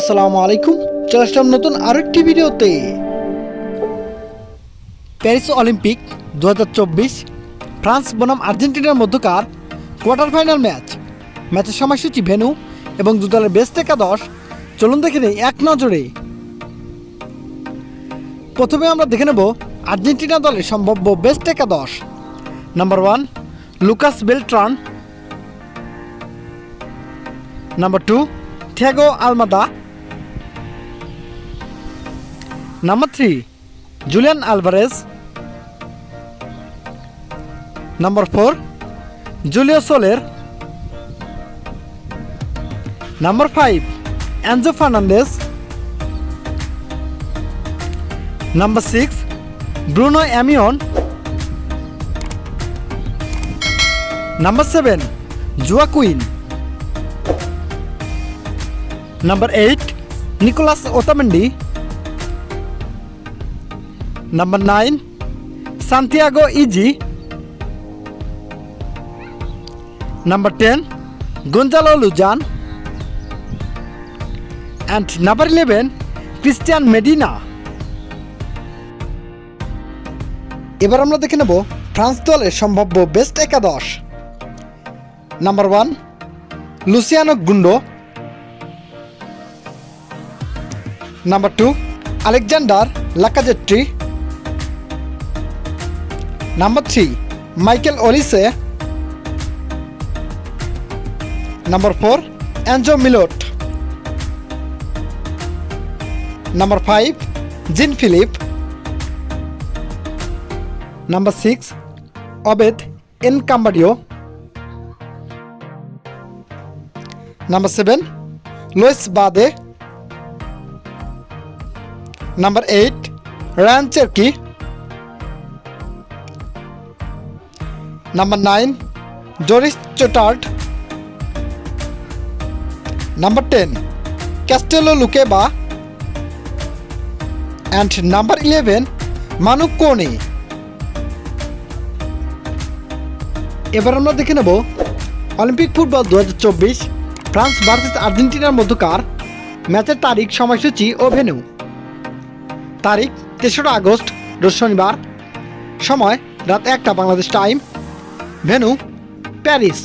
আসসালামু আলাইকুম। চলে আসলাম নতুন আরেকটি ভিডিওতে। প্যারিস অলিম্পিক দু ফ্রান্স বনাম আর্জেন্টিনার মধ্যকার কোয়ার্টার ফাইনাল ম্যাচ। ম্যাচের সময়সূচি ভেন্যু এবং দু দলের বেস্ট একাদশ। চলুন দেখে নেই এক নজরে। প্রথমে আমরা দেখে নেব আর্জেন্টিনা দলের সম্ভাব্য বেস্ট একাদশ। Number one, Lucas Beltran. Number two, Thiago Almada. Number three Julian Alvarez number four Julio Soler number five Enzo Fernandez number six Bruno Amione number seven Joaquin number eight Nicolas Otamendi number nine Santiago easy number ten Gonzalo Lujan and number eleven Cristian Medina এবার আমরা দেখে নেব France দলের সম্ভাব্য best একাদশ। Number one Luciano Gondou number two Alexander লাকাজেট্রি number three Michael Olise number four Enzo Millot number five Jean Philippe number six Obed Nkambadio number seven Lois Bade number eight Rayan Cherki number nine Joris Chotard number ten Castello Lukeba and number eleven Manu Kone এবার আমরা দেখে নেব Olympic football দু হাজার চব্বিশ, France versus আর্জেন্টিনার মধ্যকার ম্যাচের তারিখ, সময়সূচি ও ভেন্যু। তারিখ, তেসরা আগস্ট, রোজ শনিবার। সময়, রাত একটা, বাংলাদেশ টাইম ভেন্যু প্যারিস